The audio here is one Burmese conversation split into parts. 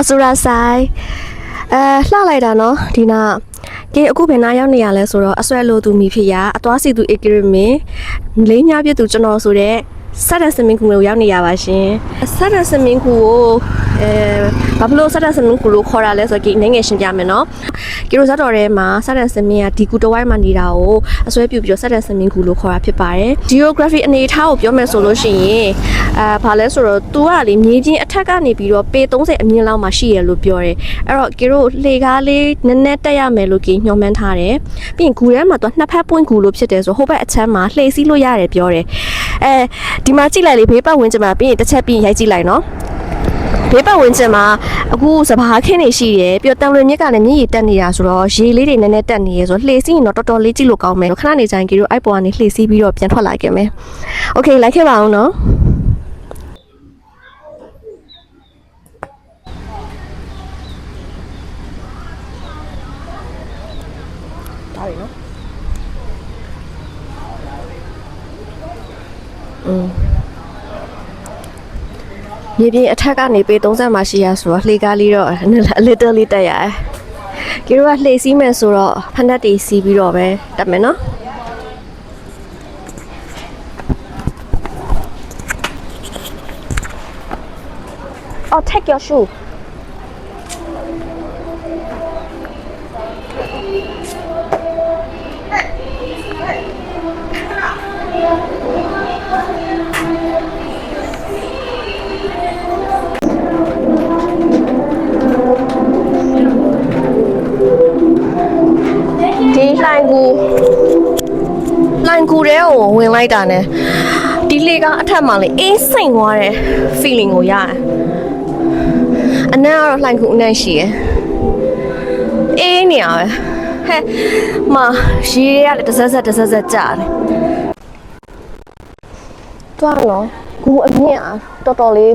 အော်ဆိုရာဆိုင်အဲလှလိုက်တာနော်ဒီနာကဲအခုဘယ်နာရောက်နေရလဲဆိုတော့အဆွဲလို့သူမိဖြစ်ရအသွားစီသူဧကရမင်လေးများပြည့်သူကျွန်တော်ဆိုတဲ့ ဆက်တဲ့စမင်းကူကိုရောက်နေရပါရှင်ဆက်တဲ့စမင်းကူကိုအဲဘာဖြစ်လို့ဆက်တဲ့စမင်းကူလို့ခေါ်တာလဲဆိုတော့ဒီနိုင်ငံရှင်းပြမယ်နော်ကီရိုဇတ်တော်ထဲမှာဆက်တဲ့စမင်းကဒီကူတဝိုင်းမှာနေတာကိုအဆွဲပြုတ်ပြီးတော့ဆက်တဲ့စမင်းကူလို့ခေါ်တာဖြစ်ပါတယ် geography အနေအထားကိုပြောမယ်ဆိုလို့ရှိရင်အဲဘာလဲဆိုတော့ तू ကလေမြေချင်းအထက်ကနေပြီးတော့ပေ30အမြင့်လောက်မှာရှိရလို့ပြောတယ်အဲ့တော့ကီရိုလှေကားလေးနည်းနည်းတက်ရမယ်လို့ကီညွှန်မှန်းထားတယ်ပြီးရင်ဂူထဲမှာ तू နှစ်ဖက်ပွင့်ဂူလို့ဖြစ်တယ်ဆိုဟိုဘက်အချမ်းမှာလှေစီးလို့ရတယ်ပြောတယ် အဲဒီမှာကြည့်လိုက်လေဘေးပတ်ဝန်းကျင်မှာပြီးရင်တစ်ချက်ပြီးရိုက်ကြည့်လိုက်နော်ဘေးပတ်ဝန်းကျင်မှာအခုစဘာခင်းနေရှိတယ်ပြီးတော့တံလွင်မြစ်ကလည်းမြစ်ရေတက်နေတာဆိုတော့ရေလေးတွေနည်းနည်းတက်နေရဆိုတော့လှေစီးရင်တော့တော်တော်လေးကြည့်လို့ကောင်းမယ်ခဏနေကြရင်ကြီးတို့အိုက်ပေါ်ကနေလှေစီးပြီးတော့ပြန်ထွက်လာခဲ့မယ်။ Okay လိုက်ခဲ့ပါအောင်နော်။ မြေပြင်အထက်ကနေပေ30မှာရှိရဆိုတော့လှေကားလေးတော့ a little လေးတက်ရတယ်။ကြိုးကလှေစီးမယ်ဆိုတော့ဖက်နှက်တွေစီးပြီးတော့ပဲတက်မယ်နော်။ Oh, take your shoe. ဒီလှိုင်ကူလှိုင်ကူတဲကိုဝင်လိုက်တာ ਨੇ ဒီလေကအထက်မှာလေအေးစိမ်သွားတဲ့ feeling ကိုရတယ်အနံ့ကတော့လှိုင်ကူအနံ့ရှိရယ်အေးနေရပဲဟဲ့မရေရလေတစ်ဆက်ဆက်တစ်ဆက်ဆက်ကြာတယ်တွားနော်ကူအမြင့်အားတော်တော်လေး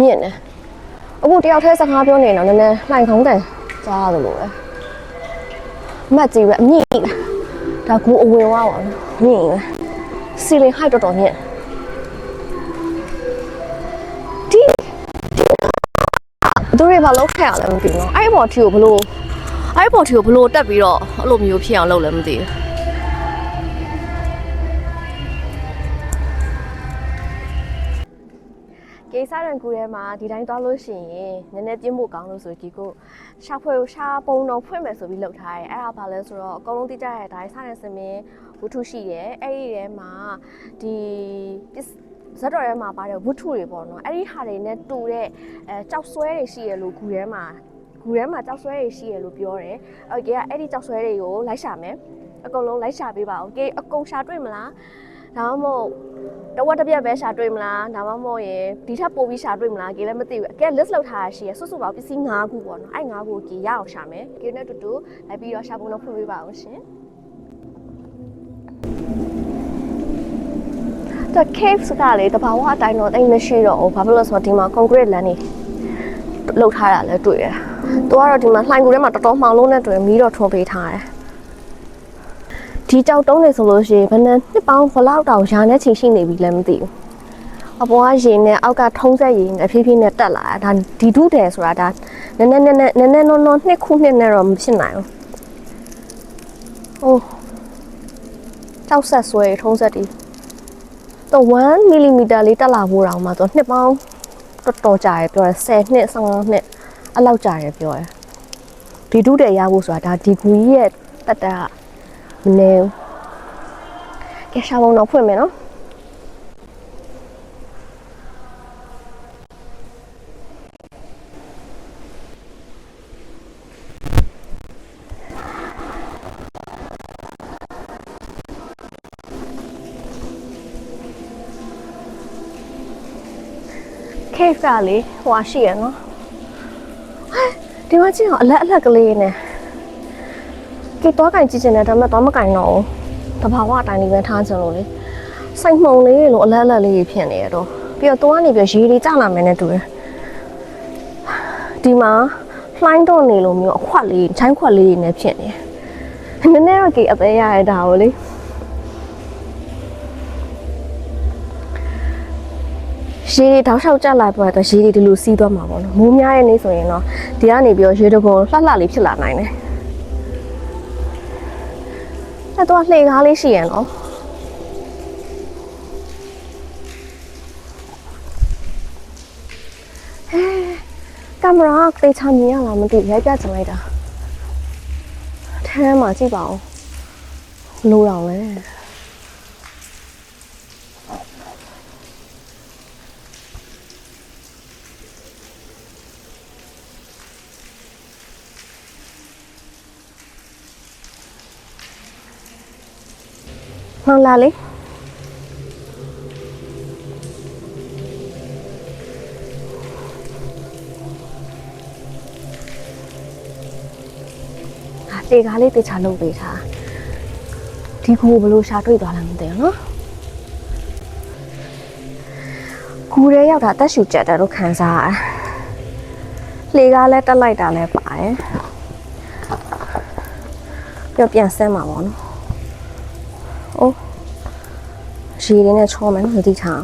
မြင့်တယ်အခုတယောက်တည်းစကားပြောနေတော့နည်းနည်းလှိုင်ခေါင်းတန်ကြားရတယ်လို့ပဲမတ်ကြီးပဲအမြင့်ကြီးပဲဒါကူအဝင်ဝါပါနော်မြင့်ပဲစီလင် height တော်တော်မြင့်ဒီဒီတို့ရဘာလောက်ခဲ့ရလဲမသိဘူးနော်အဲ့ဘော်ထီကိုဘလို့အဲ့ဘော်ထီကိုဘလို့တက်ပြီးတော့အဲ့လိုမျိုးဖြစ်အောင်လုပ်လဲမသိဘူး စားရန်ကူထဲမှာဒီတိုင်းသွားလို့ရှိရင်နည်းနည်းပြင်းဖို့ကောင်းလို့ဆိုဒီကိုရှာဖွေကိုရှာပုံတော့ဖွင့်မယ်ဆိုပြီးလုပ်ထားတယ်အဲ့ဒါဘာလဲဆိုတော့အကုန်လုံးသိကြတဲ့အတိုင်းစားရန်စမင်းဝတ္ထုရှိတယ်အဲ့ဒီထဲမှာဒီပစ္စဇက်တော်ထဲမှာပါတဲ့ဝတ္ထုတွေပေါ့နော်အဲ့ဒီဟာတွေနဲ့တူတဲ့အဲကြောက်ဆွဲတွေရှိရလို့ဂူထဲမှာဂူထဲမှာကြောက်ဆွဲတွေရှိရလို့ပြောတယ်အဲ့ကေကအဲ့ဒီကြောက်ဆွဲတွေကိုလိုက်ရှာမယ်အကုန်လုံးလိုက်ရှာပေးပါအောင်ကေအကုန်ရှာတွေ့မလား ဒါမှမဟုတ်တဝက်တစ်ပြက်ပဲရှာတွေ့မလားဒါမှမဟုတ်ရင်ဒီထက်ပိုပြီးရှာတွေ့မလားကေလည်းမသိဘူးအကဲ list လောက်ထားရရှိရစွတ်စွတ်ပါပစ္စည်း၅ခုပေါ့နော်အဲ့၅ခုကိုကေရအောင်ရှာမယ်ကေနဲ့တူတူလိုက်ပြီးတော့ရှာပုံတော့ဖွင့်ပေးပါအောင်ရှင်တ caves ကလေတဘာဝအတိုင်းတော့တိတ်မရှိတော့ဘူးဘာဖြစ်လို့လဲဆိုတော့ဒီမှာ concrete လမ်းနေလောက်ထားတာလည်းတွေ့ရသူကတော့ဒီမှာလှိုင်ကူထဲမှာတော်တော်မှောင်လုံးနဲ့တွေ့မီးတော့ထွန်ပေးထားတယ် ဒီကြောက်တုံးနေဆိုလို့ရှိရင်ဘယ်နဲ့နှစ်ပေါင်းဘလောက်တောင်ရာနဲ့ချိန်ရှိနေပြီလည်းမသိဘူးအပေါ်ကရေနဲ့အောက်ကထုံးဆက်ရေနဲ့အဖြည်းဖြည်းနဲ့တက်လာတာဒါဒီဒုတယ်ဆိုတာဒါနည်းနည်းနည်းနည်းနည်းနည်းနော်နော်နှစ်ခုနှစ်နဲ့တော့မဖြစ်နိုင်ဘူးအိုးကြောက်ဆက်ဆွဲထုံးဆက်တီတော့1 mm လေးတက်လာဖို့တောင်မှတော့နှစ်ပေါင်းတော်တော်ကြာရပြောတယ်10နှစ်15နှစ်အဲ့လောက်ကြာရပြောတယ်ဒီဒုတယ်ရဖို့ဆိုတာဒါဒီကူကြီးရဲ့တက်တာက မနေဘူးကဲရှာပုံတော့ဖွင့်မယ်နော်ကလေဟိုဟာရှိရနော်ဒီမှာကြည့်အောင်အလက်အလက်ကလေးနဲ့ ကဲတော့ကင်ကြည့်ချင်တယ်ဒါပေမဲ့တော့မကင်တော့ဘူးတဘာဝအတိုင်းလေးပဲထားချင်လို့လေစိတ်မှုန်လေးလို့အလက်အလက်လေးကြီးဖြစ်နေရတော့ပြီးတော့သွားနေပြီးရေတွေကျလာမယ်နဲ့တူတယ်ဒီမှာလှိုင်းတော့နေလို့မျိုးအခွက်လေးချိုင်းခွက်လေးတွေနဲ့ဖြစ်နေတယ်နည်းနည်းတော့ကေအသေးရရတာကိုလေရေတွေတောက်လျှောက်ကျလာပေါ်တော့ရေတွေဒီလိုစီးသွားမှာပေါ့နော်မိုးများတဲ့နေ့ဆိုရင်တော့ဒီကနေပြီးတော့ရေတဘုံလှလှလေးဖြစ်လာနိုင်တယ် အဲ့တော့လှေကားလေးရှိရနော်ဟဲကင်မရာတေချာမြင်ရလားမသိဘူးရိုက်ပြချင်လိုက်တာထဲမှာကြည့်ပါဦးလိုတော့လဲ မှန်လားလေဟာတေကားလေးတေချာလုပ်ပေးထားဒီကူဘလို့ရှာတွေ့သွားလားမသိဘူးနော်ကူရဲရောက်တာတက်ရှူကြက်တယ်လို့ခံစားရတယ်လှေကားလဲတက်လိုက်တာလဲပါတယ်ပြတော့ပြန်ဆင်းမှာပေါ့နော် ရေတွေနဲ့ချောမယ်နော်မသိထား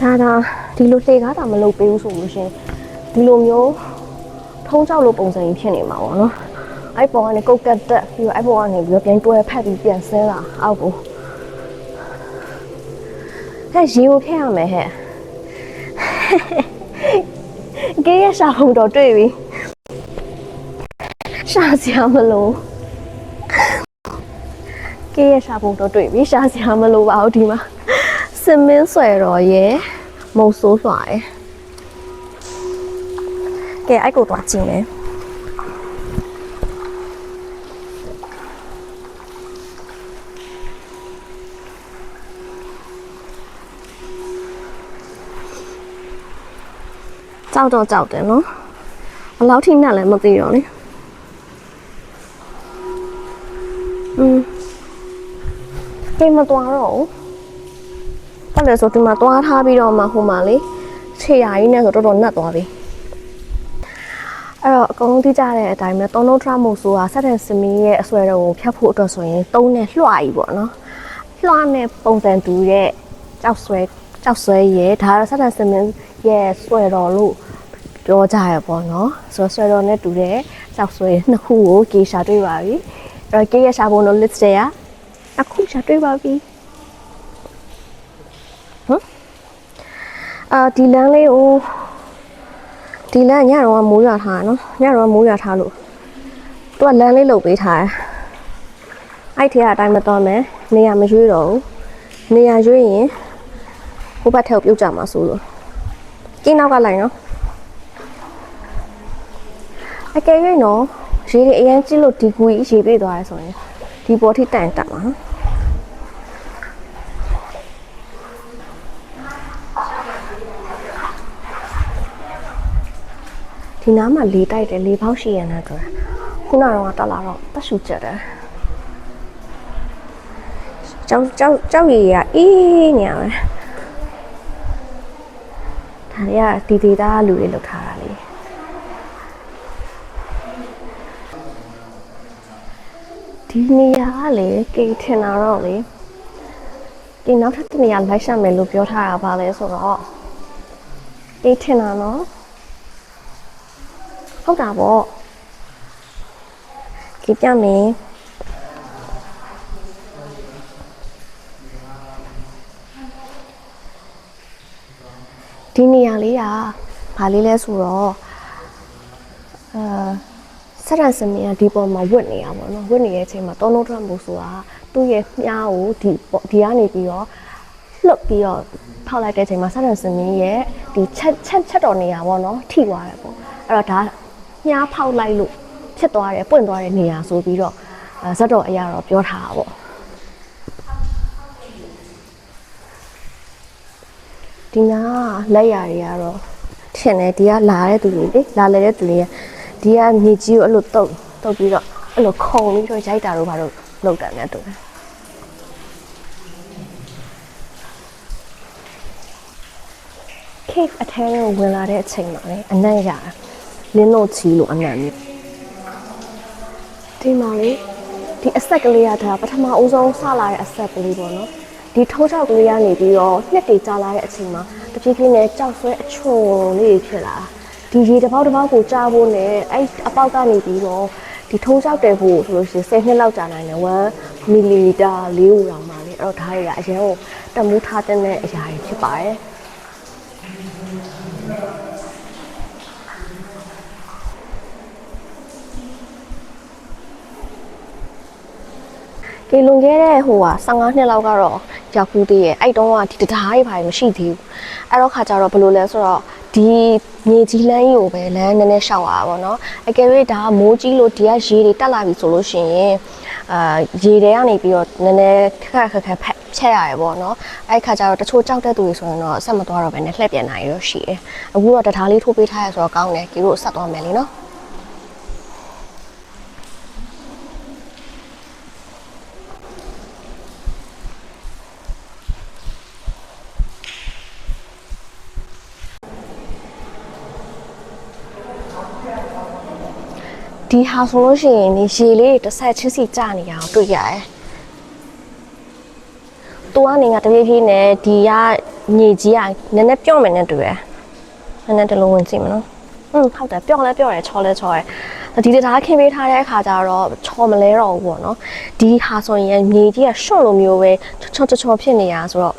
အောင်ဒါဒါဒီလိုလှေကားတာမလုပ်ပေးဘူးဆိုလို့ရှရင်ဒီလိုမျိုးထုံးကြောက်လို့ပုံစံကြီးဖြစ်နေမှာပေါ့နော်အဲ့ပေါ်ကနေကုတ်ကတ်တက်ပြီးတော့အဲ့ပေါ်ကနေပြီးတော့ပြန်တွဲဖက်ပြီးပြန်ဆင်းလာအောက်ကိုဟဲ့ရေကိုဖျက်ရမယ်ဟဲ့ကဲရရှာဖို့တော့တွေ့ပြီရှာစရာမလို့ ကဲရရှာဖို့တော့တွေ့ပြီရှာစရာမလိုပါဘူးဒီမှာစင်မင်းဆွဲတော်ရဲ့မုံဆိုးလွှာရဲ့ကဲအဲ့ကိုသွားကြည့်မယ်ကြောက်တော့ကြောက်တယ်နော်ဘယ်လောက်ထိနဲ့လည်းမသိတော့လေ ကိမသွားတော့ဘူး။ဘာလဲဆိုဒီမှာသွားထားပြီးတော့မှဟိုမှာလေခြေရာကြီးနဲ့ဆိုတော်တော်နှက်သွားပြီ။အဲ့တော့အကုန်လုံးသိကြတဲ့အတိုင်းပဲတောနိုထရမို့ဆိုတာဆက်တဲ့စမီးရဲ့အဆွဲတော်ကိုဖြတ်ဖို့အတွက်ဆိုရင်သုံးနဲ့လွှကြီးပေါ့နော်။လွှနဲ့ပုံစံတူရဲ့ကြောက်ဆွဲကြောက်ဆွဲရဲ့ဒါကတော့ဆက်တဲ့စမီးရဲ့ဆွဲတော်လို့ပြောကြရပေါ့နော်။ဆိုတော့ဆွဲတော်နဲ့တူတဲ့ကြောက်ဆွဲနှစ်ခုကိုကေရှာတွေ့ပါပြီ။အဲ့တော့ကေရရှာဖို့တော့ list တွေက အခုရှာတွေ့ပါပြီဟမ်အာဒီလမ်းလေးကိုဒီလမ်းညတော့မိုးရွာထားတာနော်ညတော့မိုးရွာထားလို့သူကလမ်းလေးလုတ်ပေးထားတယ်အဲ့ထဲကအတိုင်းမတော်မယ်နေရာမရွေးတော့ဘူးနေရာရွေးရင်ဟိုဘက်ထက်ကိုပြုတ်ကြမှာဆိုလို့ကင်းနောက်ကလိုက်နော်အကယ်၍နော်ရေတွေအရင်ကြည့်လို့ဒီကူကြီးရေပြေးသွားရဲဆိုရင် ဒီပေါ်ထိတန်တက်မှာနော်ဒီနားမှာလေတိုက်တယ်လေပေါက်ရှိရနေတော့ခုနကတော့တက်လာတော့တက်ရှူချက်တယ်ကြောက်ကြောက်ကြောက်ရည်ရအေးညာပဲဒါတွေကဒီဒေတာလူတွေလောက်ထားတာလေ ဒီနေရာကလေကေထင်တာတော့လေဒီနောက်ထပ်တစ်နေရာလိုက်ရှက်မယ်လို့ပြောထားတာပါလဲဆိုတော့ကေထင်တာနော်ဟုတ်တာပေါ့ကြည့်ပြမယ်ဒီနေရာလေးကဘာလေးလဲဆိုတော့အဲ ဆက်ရစမင်းကဒီပေါ်မှာဝတ်နေရပါတော့ဝတ်နေတဲ့အချိန်မှာတောနိုထရမ်ဘူဆိုတာသူ့ရဲ့မြားကိုဒီပေါ်ဒီကနေပြီးတော့လှုပ်ပြီးတော့ထောက်လိုက်တဲ့အချိန်မှာဆက်ရစမင်းရဲ့ဒီချက်ချက်ချက်တော်နေရပါတော့ထိသွားတယ်ပေါ့အဲ့တော့ဒါမြားဖောက်လိုက်လို့ဖြစ်သွားတယ်ပွင့်သွားတဲ့နေရာဆိုပြီးတော့အဲဇက်တော်အရာတော့ပြောထားတာပေါ့ဒဒီနာကလက်ရာတွေကတော့ထင်တယ်ဒီကလာတဲ့သူတွေလေလာလေတဲ့သူတွေက ဒီကမြေကြီးကိုအဲ့လိုတုတ်တုတ်ပြီးတော့အဲ့လိုခုံပြီးတော့ရိုက်တာတော့ဘာလို့လောက်တာနဲ့တူတယ် cave အထဲကိုဝင်လာတဲ့အချိန်မှာလေအနံ့ရတာလင်းလို့ချီလို့အနံ့မျိုးဒီမှာလေဒီအဆက်ကလေးကဒါပထမအဦးဆုံးစလာတဲ့အဆက်ကလေးပေါ့နော်ဒီထိုးချောက်ကလေးကနေပြီးတော့နှစ်တေကြာလာတဲ့အချိန်မှာတဖြည်းဖြည်းနဲ့ကြောက်ဆွဲအချုံလေးဖြစ်လာ ဒီရေတစ်ပေါက်တစ်ပေါက်ကိုကြားဖို့နဲ့အဲ့အပေါက်ကနေပြီးတော့ဒီထိုးချောက်တယ်ဖို့ဆိုလို့ရှိရင်10နှစ်လောက်ကြာနိုင်တယ်1မီလီမီတာလေးဦးတောင်ပါလေအဲ့တော့ဒါတွေကအရင်ကတမိုးထားတဲ့အရာတွေဖြစ်ပါတယ်ဒီလွန်ခဲ့တဲ့ဟိုဟာ15နှစ်လောက်ကတော့ရောက်ဘူးသေးရဲ့အဲ့တုန်းကဒီတရားတွေဘာမရှိသေးဘူးအဲ့တော့ခါကျတော့ဘယ်လိုလဲဆိုတော့ ဒီမြေကြီးလမ်းကြီးကိုပဲလမ်းနည်းနည်းရှောက်ရတာပေါ့နော်အကယ်၍ဒါကမိုးကြီးလို့ဒီကရေတွေတက်လာပြီဆိုလို့ရှိရင်အာရေတွေကနေပြီးတော့နည်းနည်းခက်ခက်ခက်ဖက်ဖြတ်ရတယ်ပေါ့နော်အဲ့ခါကျတော့တချို့ကြောက်တဲ့သူတွေဆိုရင်တော့ဆက်မသွားတော့ဘဲနဲ့လှည့်ပြန်နိုင်ရတော့ရှိတယ်အခုတော့တရားလေးထိုးပေးထားရဆိုတော့ကောင်းတယ်ကြီးတို့ဆက်သွားမယ်လीနော် ဒီဟာဆိုလို့ရှိရင်ဒီရေလေးတစ်ဆက်ချင်းစီကျနေရအောင်တွေ့ရတယ်။တူကနေငါတပြေးပြေးနဲ့ဒီကညီကြီးကနည်းနည်းပြော့မယ်နဲ့တူရယ်။နည်းနည်းတလုံးဝင်ကြည့်မနော်။อืมဟုတ်တယ်ပြော့လဲပြော့တယ်ချော်လဲချော်တယ်။ဒီတရားခင်းပေးထားတဲ့အခါကျတော့ချော်မလဲတော့ဘူးပေါ့နော်။ဒီဟာဆိုရင်ညီကြီးကရှော့လိုမျိုးပဲချောချောချောဖြစ်နေရဆိုတော့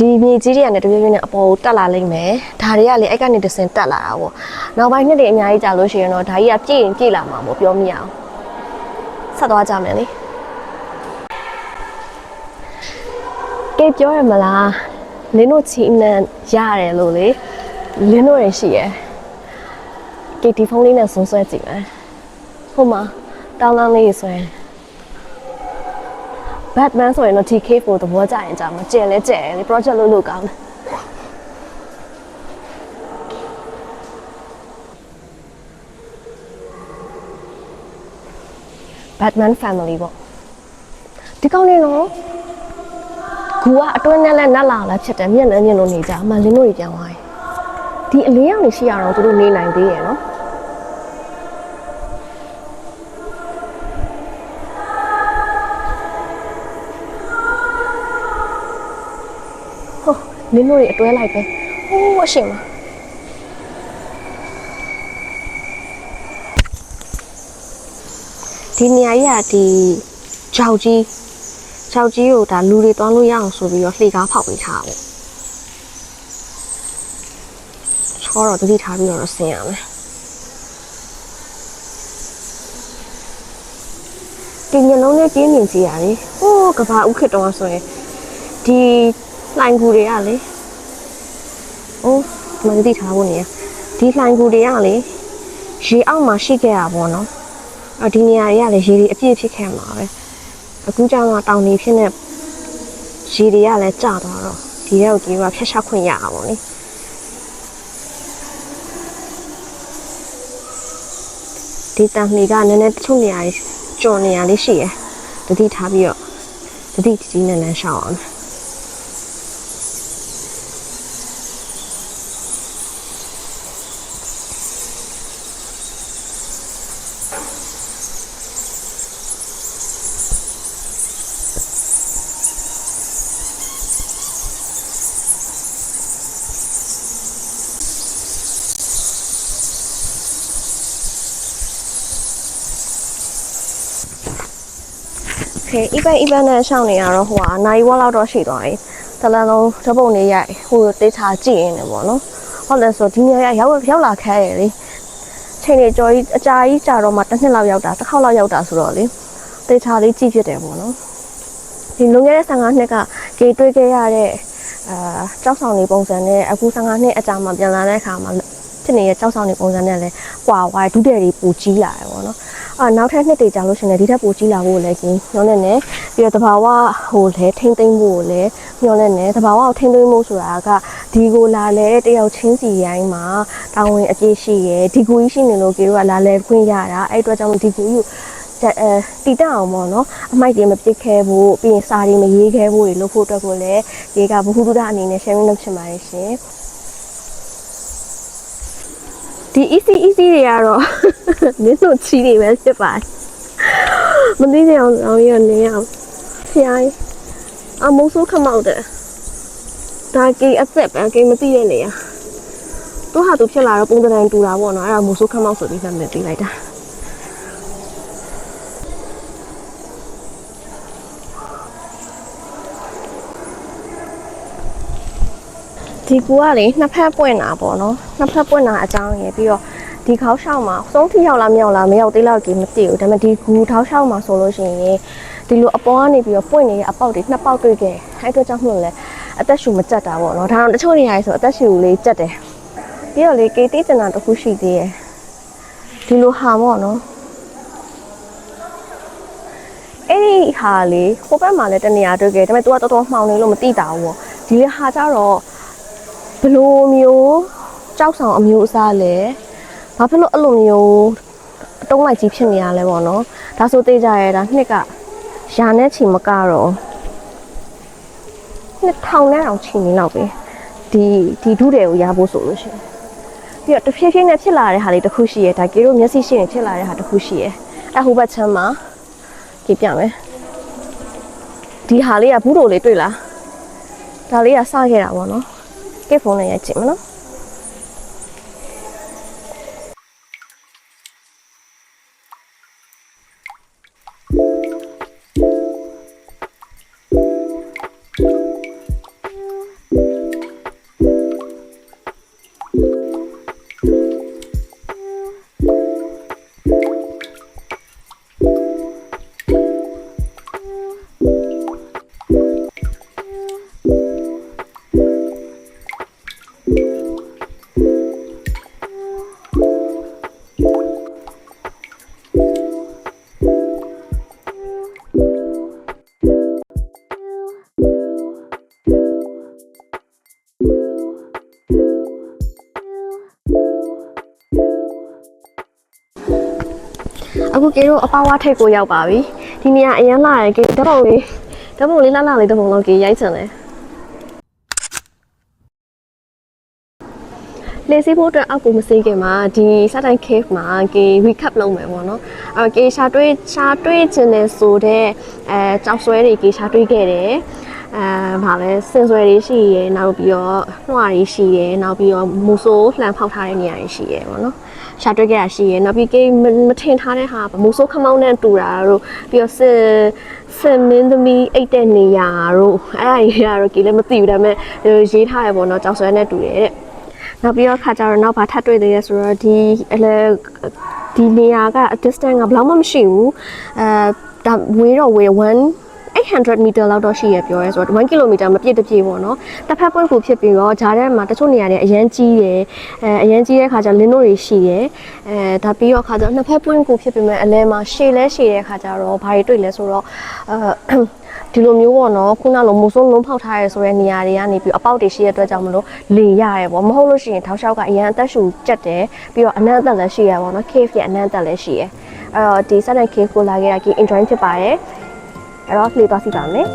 ဒီမြေကြီးတွေကလည်းတပြည့်ပြည့်နဲ့အပေါ်ကိုတက်လာလိမ့်မယ်။ဒါတွေကလေအဲ့ကနေတစ်စင်တက်လာတာပေါ့။နောက်ပိုင်းနှစ်တွေအများကြီးကြာလို့ရှိရင်တော့ဒါကြီးကပြည့်ရင်ပြည့်လာမှာပေါ့ပြောမရအောင်။ဆက်သွားကြမယ်လေ။ကဲပြောရမလား။လင်းတို့ချီနန်ရတယ်လို့လေ။လင်းတို့ရင်ရှိရယ်။ကဲဒီဖုန်းလေးနဲ့ဆုံးဆွဲကြည့်မယ်။ဟုတ်မှာတောင်းလမ်းလေးဆိုရင် Batman ဆိုရင်တော့ TK ကိုသဘောကျရင်ကြာမှာကျဲလဲကျဲလေ project လုပ်လို့ကောင်းတယ်။ Batman family ပေါ့ဒီကောင်းနေတော့ကူကအတွင်းနဲ့လည်းနတ်လာလည်းဖြစ်တယ်မျက်နှာညင်လို့နေကြအမှလင်းတို့တွေပြောင်းသွားတယ်ဒီအလင်းရောင်နေရှိရတော့သူတို့နေနိုင်သေးရဲ့နော် ဟိုလင်းတို့တွေအတွဲလိုက်ပဲဟိုးအရှင်မဒီနေရာကြီးကဒီဂျောက်ကြီးဂျောက်ကြီးကိုဒါလူတွေတွန်းလို့ရအောင်ဆိုပြီးတော့လှေကားဖောက်ပေးထားတာပေါ့ချောတော့တတိထားပြီးတော့ဆင်းရမယ်ဒီညလုံးနဲ့ကျင်းမြင်ကြည့်ရလေဟိုးကဘာဥခစ်တော့ဆိုရင်ဒီ လှိုင်ကူတွေကလေအိုးမတတိထားဖို့နေရဒီလှိုင်ကူတွေကလေရေအောက်မှာရှိခဲ့ရပါဘောနော်အဒီနေရာတွေကလည်းရေတွေအပြည့်ဖြစ်ခဲ့မှာပဲအခုကျတော့တောင်နေဖြစ်နေရေတွေကလည်းကျသွားတော့ဒီရောက်ကြီးကဖျက်ချခွင့်ရတာပေါ့လေဒီတန်လေးကနည်းနည်းတချို့နေရာကြီးကြော်နေရာလေးရှိရယ်တတိထားပြီးတော့တတိကြီးနဲ့လမ်းလျှောက်အောင် Okay event event နဲ့ရှောင်းနေရတော့ဟိုကနိုင်ဝက်လောက်တော့ရှိသွားပြီတလန်လုံးဓပုံလေးရိုက်ဟိုတေးချာကြည့်ရင်းနေပေါ့နော်ဟုတ်လဲဆိုဒီနေရာရောက်ရောက်လာခဲရလေချိန်နေကြော်ကြီးအကြာကြီးကြာတော့မှတစ်နှစ်လောက်ရောက်တာတစ်ခေါက်လောက်ရောက်တာဆိုတော့လေတေးချာလေးကြည့်ဖြစ်တယ်ပေါ့နော်ဒီလွန်ခဲ့တဲ့15နှစ်ကကြေးတွေးခဲ့ရတဲ့အာကြောက်ဆောင်နေပုံစံနဲ့အခု15နှစ်အကြာမှပြန်လာတဲ့အခါမှာ ဖြစ်နေတဲ့ကြောက်ဆောင်နေပုံစံနဲ့လည်းကွာဝါးဒုတဲ့တွေပူကြီးလာတယ်ပေါ့နော်အာနောက်ထပ်နှစ်တွေကြာလို့ရှိရင်လည်းဒီထက်ပူကြီးလာဖို့လည်းကြီးညှောနေတယ်ပြီးတော့တဘာဝဟိုလည်းထိမ့်သိမ့်ဖို့လည်းညှောနေတယ်တဘာဝကိုထိမ့်သိမ့်ဖို့ဆိုတာကဒီကိုလာလဲတဲ့တယောက်ချင်းစီရိုင်းမှာတာဝန်အပြည့်ရှိရယ်ဒီကိုကြီးရှိနေလို့ကေတို့ကလာလဲခွင့်ရတာအဲ့အတွက်ကြောင့်ဒီကိုကြီးကိုတက်အဲတီတက်အောင်ပေါ့နော်အမိုက်တွေမပစ်ခဲဖို့ပြီးရင်စာတွေမရေးခဲဖို့တွေလုပ်ဖို့အတွက်ကိုလည်းဒီကဘ ഹു တုဒအနေနဲ့ sharing လုပ်ချင်ပါတယ်ရှင် ဒီ easy easy တွေကတော့မင်းတို့ချီတွေပဲဖြစ်ပါတယ်မသိကြအောင်အောင်ရနေအောင်ဖျားအမုံဆိုးခမောက်တယ်ဒါကေအသက်ပဲကေမသိတဲ့နေရသူဟာသူဖြစ်လာတော့ပုံတံတူတာပေါ့နော်အဲ့ဒါမုံဆိုးခမောက်ဆိုပြီးနာမည်ပေးလိုက်တာ ဒီကူကလေနှစ်ဖက်ပွင့်တာပေါ့နော်နှစ်ဖက်ပွင့်တာအကြောင်းရယ်ပြီးတော့ဒီခေါက်ရှောက်မှာစုံးထိရောက်လားမရောက်လားမရောက်သေးလောက်ကြီးမသိဘူးဒါပေမဲ့ဒီကူထောက်ရှောက်မှာဆိုလို့ရှိရင်ဒီလိုအပေါ်ကနေပြီးတော့ပွင့်နေတဲ့အပေါက်တွေနှစ်ပေါက်တွေ့ခဲ့အဲ့အတွက်ကြောင့်မလို့လဲအသက်ရှူမကြက်တာပေါ့နော်ဒါတော့တချို့နေရာတွေဆိုအသက်ရှူလေးကြက်တယ်ပြီးတော့လေကေတေးကျင်တာတစ်ခုရှိသေးတယ်ဒီလိုဟာပေါ့နော်အဲ့ဒီဟာလေဟိုဘက်မှာလည်းတနေရာတွေ့ခဲ့ဒါပေမဲ့ तू ကတော်တော်မှောင်နေလို့မသိတာဘူးပေါ့ဒီလေဟာကြတော့ ဘယ်လိုမျိုးကြောက်ဆောင်အမျိုးအစားလဲဘာဖြစ်လို့အဲ့လိုမျိုးအတုံးလိုက်ကြီးဖြစ်နေရလဲပေါ့နော်ဒါဆိုသိကြရဲဒါနှစ်ကရာနဲ့ချီမကတော့နှစ်ထောင်နဲ့အောင်ချီနေတော့ပဲဒီဒီဒုတွေကိုရဖို့ဆိုလို့ရှိရင်ပြီးတော့တဖြည်းဖြည်းနဲ့ဖြစ်လာတဲ့ဟာလေးတစ်ခုရှိရဲဒါကေတို့မျက်စိရှိရင်ဖြစ်လာတဲ့ဟာတစ်ခုရှိရဲအဟိုဘက်ချမ်းမှာကြည့်ပြမယ်ဒီဟာလေးကဘူးတို့လေးတွေ့လားဒါလေးကစခဲ့တာပေါ့နော် ကဲဖုန်းနဲ့ရို က်ကြည့်မနော်အခုကေတို့အပါဝါထိတ်ကိုရောက်ပါပြီဒီနေရာအရင်လာရကေဓာတ်ပုံလေးဓာတ်ပုံလေးလှလှလေးဓာတ်ပုံလောက်ကေရိုက်ချင်တယ်လေစီဖို့အတွက်အောက်ကိုမစေးခင်မှာဒီ Saturn Cave မှာကေ recap လုပ်မယ်ပေါ့နော်အဲကေရှာတွေးရှာတွေးခြင်းနဲ့ဆိုတဲ့အဲကြောက်ဆွဲတွေကေရှာတွေးခဲ့တယ်အဲ ဗာလဲစင်ဆွဲတွေရှိရယ်နောက်ပြီးတော့နှွားတွေရှိရယ်နောက်ပြီးတော့မူဆိုးလှန်ဖောက်ထားတဲ့နေရာတွေရှိရယ်ပေါ့နော်ရှာတွေ့ခဲ့တာရှိရယ်နောက်ပြီးကေမမထင်ထားတဲ့ဟာမူဆိုးခမောင်းနဲ့တူတာတို့ပြီးတော့စင်စင်မင်းသမီးအိတ်တဲ့နေရာတို့အဲ့အရာတွေကတော့ကေလည်းမသိဘူးဒါပေမဲ့ရေးထားရပေါ့နော်ကြောက်ဆွဲနဲ့တူတယ်တဲ့နောက်ပြီးတော့ခါကြတော့နောက်ဘာထပ်တွေ့သေးရဲဆိုတော့ဒီအလဲဒီနေရာက distance ကဘယ်လောက်မှမရှိဘူးအဲဒါဝေးတော့ဝေး1 800 meter လောက်တော့ရှိရပြောရဲဆိုတော့1 km မပြည့်တပြည့်ပေါ့နော်တစ်ဖက်ပွင့်ကူဖြစ်ပြီးတော့ဂျားထဲမှာတချို့နေရာတွေအရန်ကြီးတယ်အဲအရန်ကြီးတဲ့ခါကျလင်းတို့တွေရှိတယ်အဲဒါပြီးတော့ခါကျတော့နှစ်ဖက်ပွင့်ကူဖြစ်ပြီးမဲ့အလဲမှာရှည်လဲရှည်တဲ့ခါကျတော့ဘာတွေတွေ့လဲဆိုတော့အဲဒီလိုမျိုးပေါ့နော်ခုနလိုမူဆုံးလုံးဖောက်ထားရဲဆိုတဲ့နေရာတွေကနေပြီးအပေါက်တွေရှိတဲ့အတွက်ကြောင့်မလို့လေရရဲပေါ့မဟုတ်လို့ရှိရင်ထောက်လျှောက်ကအရန်အသက်ရှူကျက်တယ်ပြီးတော့အနံ့အသက်လည်းရှိရပါတော့ cave ရဲ့အနံ့အသက်လည်းရှိရအဲ့တော့ဒီ Saturn cave ကိုလာခဲ့တာကြီး enjoy ဖြစ်ပါတယ် အဲ့တော့လေသွားစီပါမယ်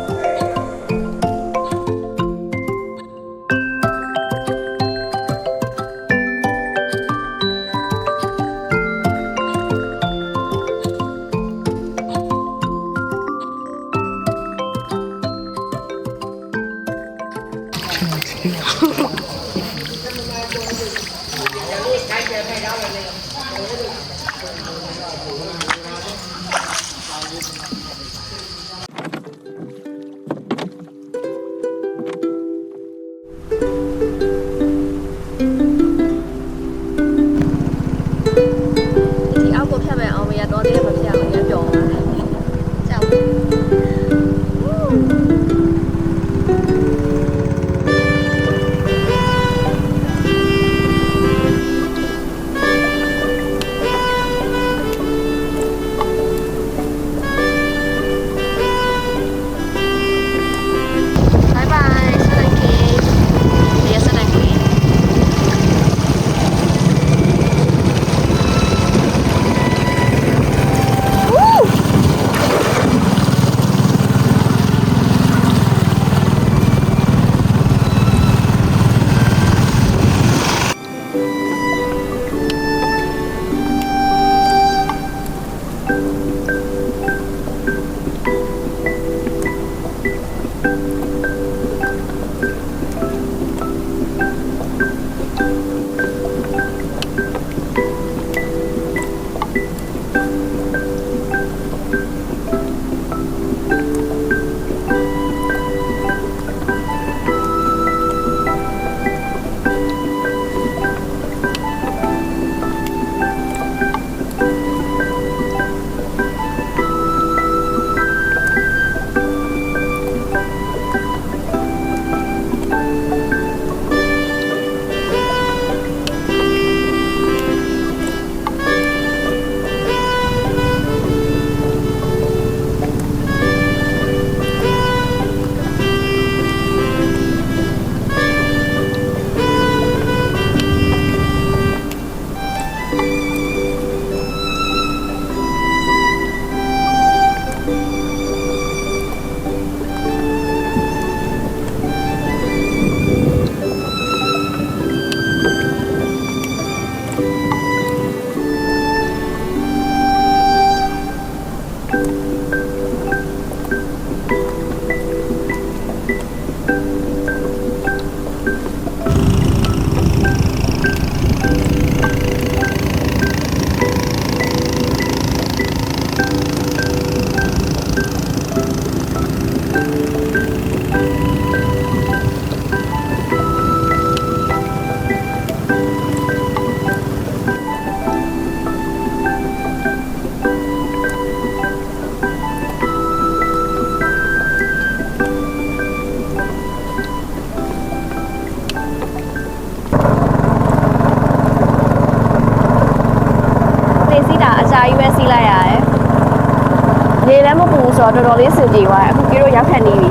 တော့တော်တော်လေးစင်ပြေသွားတယ်အခုကြီးတို့ရောက်ခက်နေပြီ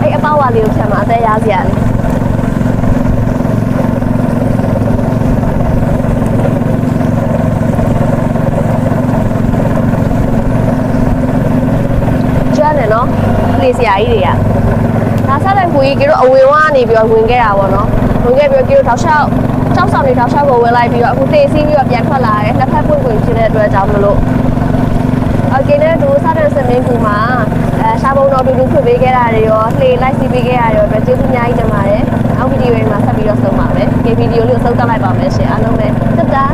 အဲ့အပေါက်ဝါလေးကိုဖြတ်မှာအသက်ရစရာလေးကျွမ်းတယ်နော်လေစရာကြီးတွေကဒါဆက်လိုက်ခွေကြီးကြီးတို့အဝင်ဝကနေပြီးတော့ဝင်ခဲ့တာပေါ့နော်ဝင်ခဲ့ပြီးတော့ကြီးတို့ထောက်လျှောက် ကြောက်ဆောင်တွေတောက်လျှောက်ကိုဝင်လိုက်ပြီးတော့အခုတေးစီးပြီးတော့ပြန်ထွက်လာတယ်နှစ်ဖက်ပွင့်ပွင့်ဖြစ်တဲ့အတွက်ကြောင့်မလို့အကင်းနဲ့သူစားတဲ့စမင်းကူမှာအဲရှားပုံတော်တူတူဖွင့်ပေးခဲ့တာတွေရောလှေလိုက်စီးပေးခဲ့တာတွေရောအတွက်ကျေးဇူးအများကြီးတင်ပါတယ်နောက်ဗီဒီယိုတွေမှာဆက်ပြီးတော့ဆုံပါမယ်ဒီဗီဒီယိုလေးကိုဆုံးသတ်လိုက်ပါမယ်ရှင်အားလုံးပဲတက်တာ